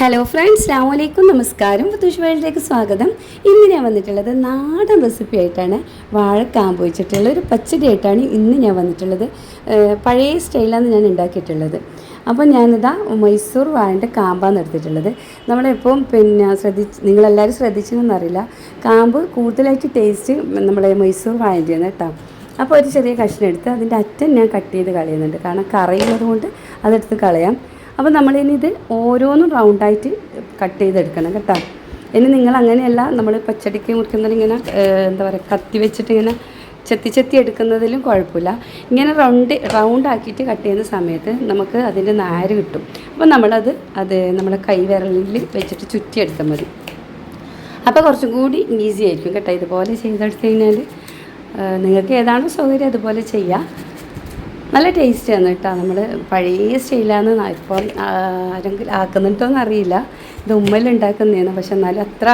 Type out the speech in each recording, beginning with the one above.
Hello friends അസ്ലാമലൈക്കും നമസ്കാരം. പുതുഷ് വേൾഡിലേക്ക് സ്വാഗതം. ഇന്ന് ഞാൻ വന്നിട്ടുള്ളത് നാടൻ റെസിപ്പി ആയിട്ടാണ് വാഴക്കാമ്പ് വെച്ചിട്ടുള്ള ഒരു പച്ചടി ആയിട്ടാണ് ഇന്ന് ഞാൻ വന്നിട്ടുള്ളത്. പഴയ സ്റ്റൈലാണ് ഞാൻ ഉണ്ടാക്കിയിട്ടുള്ളത്. അപ്പോൾ ഞാനിതാ മൈസൂർ വാഴന്റെ കാമ്പാണ് എടുത്തിട്ടുള്ളത്. നമ്മളെപ്പം പിന്നെ ശ്രദ്ധിച്ച് നിങ്ങളെല്ലാവരും ശ്രദ്ധിച്ചെന്നറിയില്ല കാമ്പ് കൂടുതലായിട്ട് ടേസ്റ്റ് നമ്മളെ മൈസൂർ വാഴന്റെയാണ് കേട്ടോ. അപ്പോൾ ഒരു ചെറിയ കഷ്ണം എടുത്ത് അതിന്റെ അറ്റം ഞാൻ കട്ട് ചെയ്ത് കളയുന്നുണ്ട്. കാരണം കറയുന്നത് കൊണ്ട് അതെടുത്ത് കളയാം. അപ്പോൾ നമ്മൾ നമ്മളിനി ഇത് ഓരോന്നും റൗണ്ടായിട്ട് കട്ട് ചെയ്തെടുക്കണം കേട്ടോ. ഇനി നിങ്ങൾ അങ്ങനെയല്ല നമ്മൾ പച്ചടിക്ക് മുറിക്കുന്നതിൽ ഇങ്ങനെ എന്താ പറയുക കത്തി വെച്ചിട്ട് ഇങ്ങനെ ചെത്തി ചെത്തി എടുക്കുന്നതിലും കുഴപ്പമില്ല. ഇങ്ങനെ റൗണ്ട് റൗണ്ട് ആക്കിയിട്ട് കട്ട് ചെയ്യുന്ന സമയത്ത് നമുക്ക് അതിന്റെ നാര് കിട്ടും. അപ്പോൾ നമ്മളത് അത് നമ്മളെ കൈ വിരലിൽ വെച്ചിട്ട് ചുറ്റിയെടുത്താൽ മതി. അപ്പോൾ കുറച്ചും കൂടി ഈസി ആയിരിക്കും കേട്ടോ. ഇതുപോലെ ചെയ്തെടുത്ത് കഴിഞ്ഞാൽ നിങ്ങൾക്ക് ഏതാണോ സൗകര്യം അതുപോലെ ചെയ്യാം. നല്ല ടേസ്റ്റാണ് കേട്ടോ. നമ്മൾ പഴയ സ്റ്റൈലാണ് ഇപ്പോൾ ആരെങ്കിലും ആക്കുന്നുണ്ടോയെന്ന് അറിയില്ല ഇത് ഉമ്മയിലുണ്ടാക്കുന്നതാണ് പക്ഷെ എന്നാലും അത്ര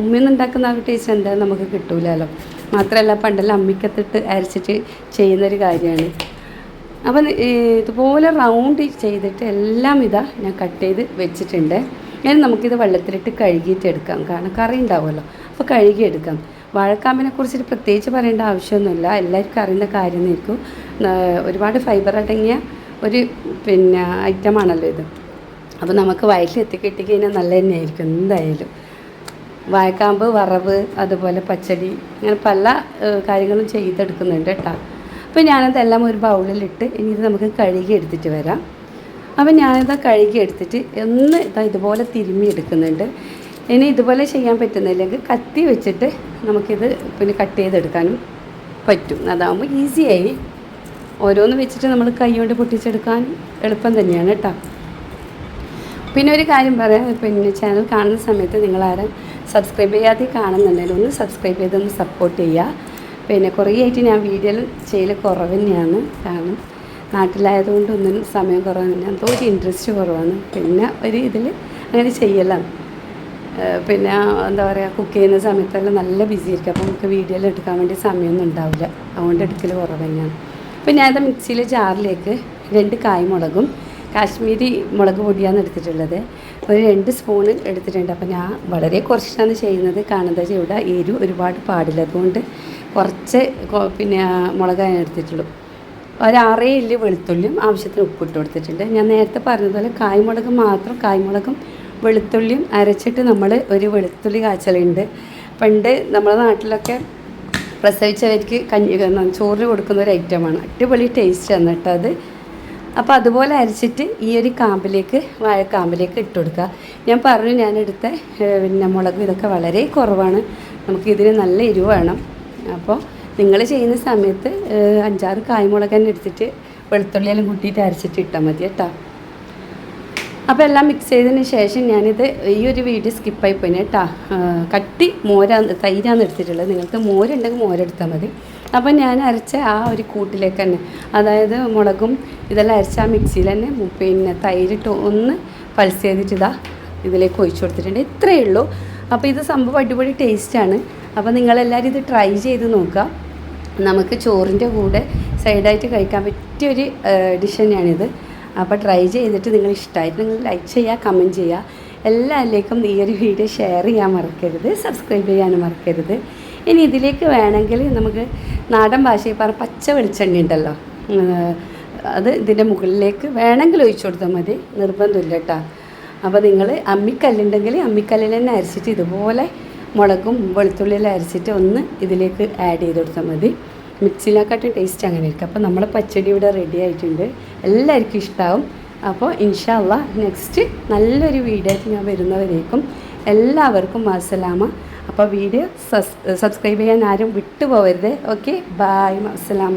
ഉമ്മയിൽ ഉണ്ടാക്കുന്ന ആ ടേസ്റ്റ് എന്തായാലും നമുക്ക് കിട്ടൂലല്ലോ. മാത്രമല്ല പണ്ടെല്ലാം അമ്മിക്കത്തിട്ട് അരച്ചിട്ട് ചെയ്യുന്നൊരു കാര്യമാണ്. അപ്പം ഇതുപോലെ റൗണ്ട് ചെയ്തിട്ട് എല്ലാം ഇതാ ഞാൻ കട്ട് ചെയ്ത് വെച്ചിട്ടുണ്ട്. ഇനി നമുക്കിത് വെള്ളത്തിലിട്ട് കഴുകിയിട്ട് എടുക്കാം. കാരണം കറി ഉണ്ടാവുമല്ലോ. അപ്പോൾ കഴുകിയെടുക്കാം. വാഴക്കാമ്പിനെ കുറിച്ചിട്ട് പ്രത്യേകിച്ച് പറയേണ്ട ആവശ്യമൊന്നുമില്ല. എല്ലാവർക്കും അറിയുന്ന കാര്യം നിൽക്കും ഒരുപാട് ഫൈബർ അടങ്ങിയ ഒരു പിന്നെ ഐറ്റമാണല്ലോ ഇത്. അപ്പോൾ നമുക്ക് വയറ്റിൽ എത്തിക്കിട്ടി കഴിഞ്ഞാൽ നല്ല തന്നെയായിരിക്കും എന്തായാലും. വാഴക്കാമ്പ് വറവ് അതുപോലെ പച്ചടി അങ്ങനെ പല കാര്യങ്ങളും ചെയ്തെടുക്കുന്നുണ്ട് കേട്ടോ അപ്പോൾ ഞാനതെല്ലാം ഒരു ബൗളിലിട്ട് ഇനി ഇത് നമുക്ക് കഴുകി എടുത്തിട്ട് വരാം. അപ്പോൾ ഞാനിത് കഴുകി എടുത്തിട്ട് ഒന്ന് ഇതാ ഇതുപോലെ തിരുമ്മി എടുക്കുന്നുണ്ട് ഇനി ഇതുപോലെ ചെയ്യാൻ പറ്റുന്നില്ലെങ്കിൽ കത്തി വെച്ചിട്ട് നമുക്കിത് പിന്നെ കട്ട് ചെയ്തെടുക്കാനും പറ്റും. അതാകുമ്പോൾ ഈസിയായി ഓരോന്ന് വെച്ചിട്ട് നമ്മൾ കൈ കൊണ്ട് പൊട്ടിച്ചെടുക്കാൻ എളുപ്പം തന്നെയാണ് കേട്ടോ പിന്നെ ഒരു കാര്യം പറയാം. പിന്നെ ചാനൽ കാണുന്ന സമയത്ത് നിങ്ങളാരും സബ്സ്ക്രൈബ് ചെയ്യാതെ കാണുന്നുണ്ടെങ്കിൽ ഒന്ന് സബ്സ്ക്രൈബ് ചെയ്തൊന്ന് സപ്പോർട്ട് ചെയ്യുക പിന്നെ കുറേ ആയിട്ട് ഞാൻ വീഡിയോ ചെയ്യൽ കുറവ് തന്നെയാണ്. കാരണം നാട്ടിലായതുകൊണ്ട് ഒന്നിനും സമയം കുറവാണ്. എന്തോ ഒരു ഇൻട്രസ്റ്റ് കുറവാണ്. പിന്നെ ഒരു ഇതിൽ അങ്ങനെ ചെയ്യലാണ്. പിന്നെ എന്താ പറയുക കുക്ക് ചെയ്യുന്ന സമയത്തെല്ലാം നല്ല ബിസി ആയിരിക്കും. അപ്പോൾ നമുക്ക് വീഡിയോയിൽ എടുക്കാൻ വേണ്ടി സമയമൊന്നും ഉണ്ടാവില്ല. അതുകൊണ്ട് എടുക്കൽ കുറവ് തന്നെയാണ്. അപ്പോൾ ഞാനത് മിക്സിയിലെ ജാറിലേക്ക് രണ്ട് കായ്മുളകും കാശ്മീരി മുളക് പൊടിയാണ് എടുത്തിട്ടുള്ളത്. ഒരു രണ്ട് സ്പൂണ് എടുത്തിട്ടുണ്ട്. അപ്പോൾ ഞാൻ വളരെ കുറച്ചാണ് ചെയ്യുന്നത്. കാണുന്നത് ഇവിടെ എരിവ് ഒരുപാട് പാടില്ല. അതുകൊണ്ട് കുറച്ച് പിന്നെ മുളക് ഞാൻ എടുത്തിട്ടുള്ളൂ. ഒരു ആറേ ഇല്ലി വെളുത്തുള്ളിയും ആവശ്യത്തിന് ഉപ്പിട്ട് കൊടുത്തിട്ടുണ്ട്. ഞാൻ നേരത്തെ പറഞ്ഞതുപോലെ കായ്മുളക് മാത്രം കായ്മുളകും വെളുത്തുള്ളിയും അരച്ചിട്ട് നമ്മൾ ഒരു വെളുത്തുള്ളി കാച്ചലുണ്ട്. പണ്ട് നമ്മുടെ നാട്ടിലൊക്കെ പ്രസവിച്ചവർക്ക് കഞ്ഞി ചോറിന് കൊടുക്കുന്ന ഒരു ഐറ്റമാണ് അടിപൊളി ടേസ്റ്റാണ് കേട്ടോ അത്. അപ്പോൾ അതുപോലെ അരച്ചിട്ട് ഈ ഒരു കാമ്പിലേക്ക് വാഴക്കാമ്പിലേക്ക് ഇട്ട് കൊടുക്കുക. ഞാൻ പറഞ്ഞു ഞാൻ എടുത്ത പിന്നെ മുളക് ഇതൊക്കെ വളരെ കുറവാണ്. നമുക്ക് ഇതിന് നല്ല എരിവ് വേണം. അപ്പോൾ നിങ്ങൾ ചെയ്യുന്ന സമയത്ത് അഞ്ചാറ് കായ്മുളക് തന്നെ എടുത്തിട്ട് വെളുത്തുള്ളിയെല്ലാം കൂട്ടിയിട്ട് അരച്ചിട്ട് ഇട്ടാൽ മതി കേട്ടോ. അപ്പോൾ എല്ലാം മിക്സ് ചെയ്തതിന് ശേഷം ഞാനിത് ഈ ഒരു വീഡിയോ സ്കിപ്പായി പോയി കേട്ടോ കട്ടി മോര തൈരാന്ന് എടുത്തിട്ടുള്ളത്. നിങ്ങൾക്ക് മോരുണ്ടെങ്കിൽ മോരെടുത്താൽ മതി. അപ്പോൾ ഞാൻ അരച്ച ആ ഒരു കൂട്ടിലേക്ക് തന്നെ അതായത് മുളകും ഇതെല്ലാം അരച്ച ആ മിക്സിയിൽ തന്നെ പിന്നെ തൈരിട്ട് ഒന്ന് പൾസ് ചെയ്തിട്ട് ഇതാ ഇതിലേക്ക് ഒഴിച്ചു കൊടുത്തിട്ടുണ്ട്. ഇത്രയേ ഉള്ളൂ. അപ്പോൾ ഇത് സംഭവം അടിപൊളി ടേസ്റ്റാണ് അപ്പോൾ നിങ്ങളെല്ലാവരും ഇത് ട്രൈ ചെയ്ത് നോക്കുക. നമുക്ക് ചോറിന്റെ കൂടെ സൈഡായിട്ട് കഴിക്കാൻ പറ്റിയൊരു ഡിഷ് തന്നെയാണിത്. അപ്പോൾ ട്രൈ ചെയ്തിട്ട് നിങ്ങൾ ഇഷ്ടമായിട്ട് നിങ്ങൾ ലൈക്ക് ചെയ്യുക കമന്റ് ചെയ്യുക എല്ലാവരിലേക്കും ഈ ഒരു വീഡിയോ ഷെയർ ചെയ്യാൻ മറക്കരുത് സബ്സ്ക്രൈബ് ചെയ്യാനും മറക്കരുത്. ഇനി ഇതിലേക്ക് വേണമെങ്കിൽ നമുക്ക് നാടൻ ഭാഷയിൽ പറ പച്ച വെളിച്ചെണ്ണ ഉണ്ടല്ലോ അത് ഇതിന്റെ മുകളിലേക്ക് വേണമെങ്കിൽ ഒഴിച്ചു കൊടുത്താൽ മതി നിർബന്ധമില്ല കേട്ടോ. അപ്പോൾ നിങ്ങൾ അമ്മിക്കല്ലുണ്ടെങ്കിൽ അമ്മിക്കല്ലിൽ തന്നെ അരച്ചിട്ട് ഇതുപോലെ മുളകും വെളുത്തുള്ളിയിൽ അരച്ചിട്ട് ഒന്ന് ഇതിലേക്ക് ആഡ് ചെയ്ത് കൊടുത്താൽ മതി. മിക്സിയിലെക്കാട്ടും ടേസ്റ്റ് അങ്ങനെ ഇരിക്കും അപ്പോൾ നമ്മളെ പച്ചടി ഇവിടെ റെഡി ആയിട്ടുണ്ട്. എല്ലാവർക്കും ഇഷ്ടമാവും അപ്പോൾ ഇൻഷാല്ല നെക്സ്റ്റ് നല്ലൊരു വീഡിയോ ആയിട്ട് ഞാൻ വരുന്നവരേക്കും എല്ലാവർക്കും അസ്സലാമ അപ്പോൾ വീഡിയോ സബ്സ്ക്രൈബ് ചെയ്യാൻ ആരും വിട്ടുപോകരുത്. Okay bye അസ്സലാമ